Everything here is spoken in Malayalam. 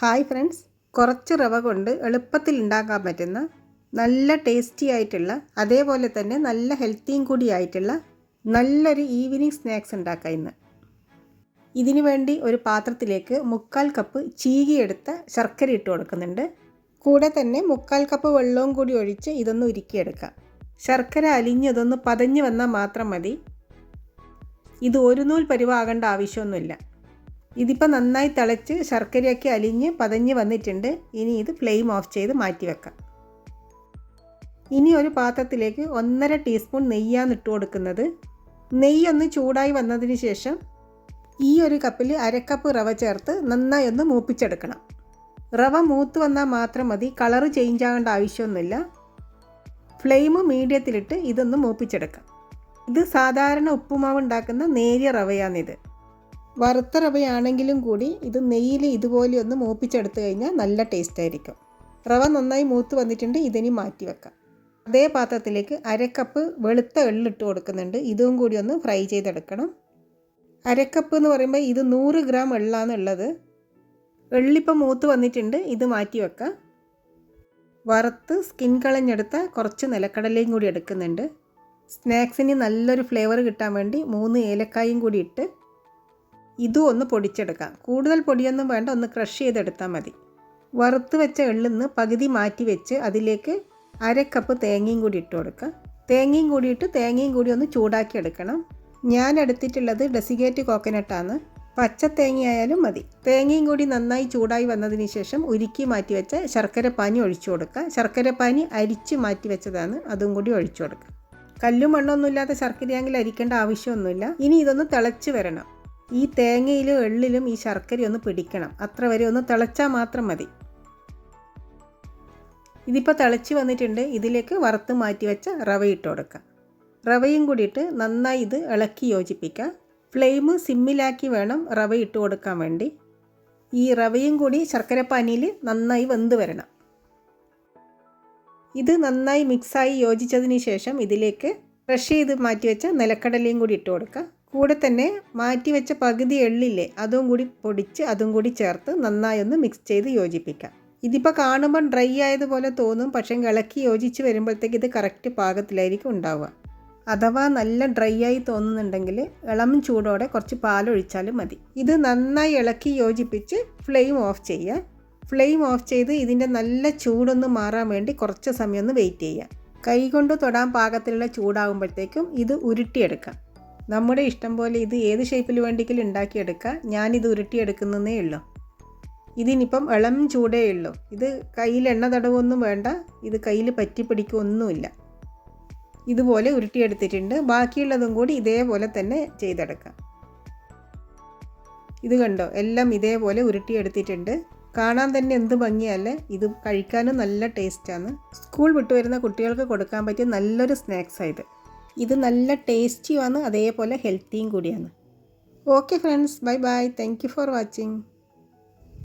Hi friends. കുറച്ച് റവ കൊണ്ട് എളുപ്പത്തിൽ ഉണ്ടാക്കാൻ പറ്റുന്ന നല്ല ടേസ്റ്റി ആയിട്ടുള്ള അതേപോലെ തന്നെ നല്ല ഹെൽത്തിയും കൂടി ആയിട്ടുള്ള നല്ലൊരു ഈവനിങ് സ്നാക്സ് ഉണ്ടാക്കാം ഇന്ന്. ഇതിനു വേണ്ടി ഒരു പാത്രത്തിലേക്ക് മുക്കാൽ കപ്പ് ചീകിയെടുത്ത ശർക്കര ഇട്ട് കൊടുക്കുന്നുണ്ട്. കൂടെ തന്നെ മുക്കാൽ കപ്പ് വെള്ളവും കൂടി ഒഴിച്ച് ഇതൊന്ന് ഉരുക്കിയെടുക്കാം. ശർക്കര അലിഞ്ഞതൊന്ന് പതഞ്ഞ് വന്നാൽ മാത്രം മതി. ഇത് ഒരു നൂൽ പരിവാകേണ്ട ആവശ്യമൊന്നുമില്ല. ഇതിപ്പോൾ നന്നായി തിളച്ച് ശർക്കരയൊക്കെ അലിഞ്ഞ് പതഞ്ഞ് വന്നിട്ടുണ്ട്. ഇനി ഇത് ഫ്ലെയിം ഓഫ് ചെയ്ത് മാറ്റി വെക്കാം. ഇനി ഒരു പാത്രത്തിലേക്ക് ഒന്നര ടീസ്പൂൺ നെയ്യാണ് ഇട്ട് കൊടുക്കുന്നത്. നെയ്യ് ഒന്ന് ചൂടായി വന്നതിന് ശേഷം ഈ ഒരു കപ്പിൽ അരക്കപ്പ് റവ ചേർത്ത് നന്നായി ഒന്ന് മൂപ്പിച്ചെടുക്കണം. റവ മൂത്ത് വന്നാൽ മാത്രം മതി. കളറ് ചേഞ്ച് ആകേണ്ട ആവശ്യമൊന്നുമില്ല. ഫ്ലെയിം മീഡിയത്തിലിട്ട് ഇതൊന്ന് മൂപ്പിച്ചെടുക്കാം. ഇത് സാധാരണ ഉപ്പുമാവ് ഉണ്ടാക്കുന്ന നേരിയ റവയാണിത്. വറുത്ത റവയാണെങ്കിലും കൂടി ഇത് നെയ്യിൽ ഇതുപോലെ ഒന്ന് മൂപ്പിച്ചെടുത്തു കഴിഞ്ഞാൽ നല്ല ടേസ്റ്റ് ആയിരിക്കും. റവ നന്നായി മൂത്ത് വന്നിട്ടുണ്ട് ഇതിനി മാറ്റി വെക്കാം. അതേ പാത്രത്തിലേക്ക് അരക്കപ്പ് വെളുത്ത എള്ളിട്ട് കൊടുക്കുന്നുണ്ട് ഇതും കൂടി ഒന്ന് ഫ്രൈ ചെയ്തെടുക്കണം. അരക്കപ്പ് എന്ന് പറയുമ്പോൾ ഇത് നൂറ് ഗ്രാം എള്ളാണ് ഉള്ളത്. എള്ളിപ്പം മൂത്ത് വന്നിട്ടുണ്ട് ഇത് മാറ്റി വെക്കാം. വറുത്ത് സ്കിൻ കളഞ്ഞെടുത്ത കുറച്ച് നിലക്കടലയും കൂടി എടുക്കുന്നുണ്ട്. സ്നാക്സിന് നല്ലൊരു ഫ്ലേവർ കിട്ടാൻ വേണ്ടി മൂന്ന് ഏലക്കായും കൂടി ഇട്ട് ഇതും ഒന്ന് പൊടിച്ചെടുക്കാം. കൂടുതൽ പൊടിയൊന്നും വേണ്ട ഒന്ന് ക്രഷ് ചെയ്തെടുത്താൽ മതി. വറുത്ത് വെച്ച എള്ളിന്ന് പകുതി മാറ്റി വെച്ച് അതിലേക്ക് അര കപ്പ് തേങ്ങയും കൂടി ഇട്ട് കൊടുക്കുക തേങ്ങയും കൂടി ഇട്ട് തേങ്ങയും കൂടി ഒന്ന് ചൂടാക്കി എടുക്കണം. ഞാൻ എടുത്തിട്ടുള്ളത് ഡെസിഗേറ്റ് കോക്കനട്ടാണ് പച്ച തേങ്ങയായാലും മതി. തേങ്ങയും കൂടി നന്നായി ചൂടായി വന്നതിന് ശേഷം ഉരുക്കി മാറ്റി വെച്ച ശർക്കര പാനി ഒഴിച്ചു കൊടുക്കുക ശർക്കര പാനി അരിച്ച് മാറ്റി വെച്ചതാണ്. അതും കൂടി ഒഴിച്ചു കൊടുക്കുക കല്ലും മണ്ണൊന്നുമില്ലാത്ത ശർക്കരയാങ്കിൽ അരിക്കേണ്ട ആവശ്യമൊന്നുമില്ല. ഇനി ഇതൊന്ന് തിളച്ച് വരണം. ഈ തേങ്ങയിലും എള്ളിലും ഈ ശർക്കര ഒന്ന് പിടിക്കണം. അത്ര വരെ ഒന്ന് തിളച്ചാൽ മാത്രം മതി. ഇതിപ്പോൾ തിളച്ച് വന്നിട്ടുണ്ട്. ഇതിലേക്ക് വറുത്ത് മാറ്റി വെച്ച റവ ഇട്ട് കൊടുക്കുക റവയും കൂടിയിട്ട് നന്നായി ഇത് ഇളക്കി യോജിപ്പിക്കുക. ഫ്ലെയിം സിമ്മിലാക്കി വേണം റവ ഇട്ട് കൊടുക്കാൻ വേണ്ടി. ഈ റവയും കൂടി ശർക്കരപ്പാനിയിൽ നന്നായി വെന്ത് വരണം. ഇത് നന്നായി മിക്സായി യോജിച്ചതിന് ശേഷം ഇതിലേക്ക് ഫ്രഷ് ചെയ്ത് മാറ്റി വെച്ച നിലക്കടലയും കൂടി ഇട്ട് കൊടുക്കുക കൂടെ തന്നെ മാറ്റി വെച്ച പകുതി എള്ളില്ലേ അതും കൂടി പൊടിച്ച് അതും കൂടി ചേർത്ത് നന്നായി ഒന്ന് മിക്സ് ചെയ്ത് യോജിപ്പിക്കാം. ഇതിപ്പോൾ കാണുമ്പോൾ ഡ്രൈ ആയതുപോലെ തോന്നും പക്ഷേ ഇളക്കി യോജിച്ച് വരുമ്പോഴത്തേക്ക് ഇത് കറക്റ്റ് പാകത്തിലായിരിക്കും ഉണ്ടാവുക. അഥവാ നല്ല ഡ്രൈ ആയി തോന്നുന്നുണ്ടെങ്കിൽ ഇളം ചൂടോടെ കുറച്ച് പാലൊഴിച്ചാലും മതി. ഇത് നന്നായി ഇളക്കി യോജിപ്പിച്ച് ഫ്ലെയിം ഓഫ് ചെയ്യുക. ഫ്ലെയിം ഓഫ് ചെയ്ത് ഇതിന്റെ നല്ല ചൂടൊന്ന് മാറാൻ വേണ്ടി കുറച്ച് സമയം ഒന്ന് വെയിറ്റ് ചെയ്യുക. കൈ കൊണ്ട് തൊടാൻ പാകത്തിലുള്ള ചൂടാകുമ്പോഴത്തേക്കും ഇത് ഉരുട്ടിയെടുക്കാം. നമ്മുടെ ഇഷ്ടം പോലെ ഇത് ഏത് ഷേപ്പിൽ വേണ്ടിയെങ്കിലും ഉണ്ടാക്കിയെടുക്കുക ഞാനിത് ഉരുട്ടിയെടുക്കുന്നതേ ഉള്ളൂ. ഇതിനിപ്പം ഇളം ചൂടേ ഉള്ളൂ. ഇത് കയ്യിൽ എണ്ണ തടവൊന്നും വേണ്ട. ഇത് കയ്യിൽ പറ്റി പിടിക്കൊന്നുമില്ല. ഇതുപോലെ ഉരുട്ടിയെടുത്തിട്ടുണ്ട്. ബാക്കിയുള്ളതും കൂടി ഇതേപോലെ തന്നെ ചെയ്തെടുക്കാം. ഇത് കണ്ടോ? എല്ലാം ഇതേപോലെ ഉരുട്ടിയെടുത്തിട്ടുണ്ട്. കാണാൻ തന്നെ എന്ത് ഭംഗിയല്ലേ? ഇത് കഴിക്കാനും നല്ല ടേസ്റ്റാണ് സ്കൂൾ വിട്ടു വരുന്ന കുട്ടികൾക്ക് കൊടുക്കാൻ പറ്റിയ നല്ലൊരു സ്നാക്സാണ് ഇത്. ഇത് നല്ല ടേസ്റ്റിയുമാണ് അതേപോലെ ഹെൽത്തിയും കൂടിയാണ്. Okay friends bye bye thank for watching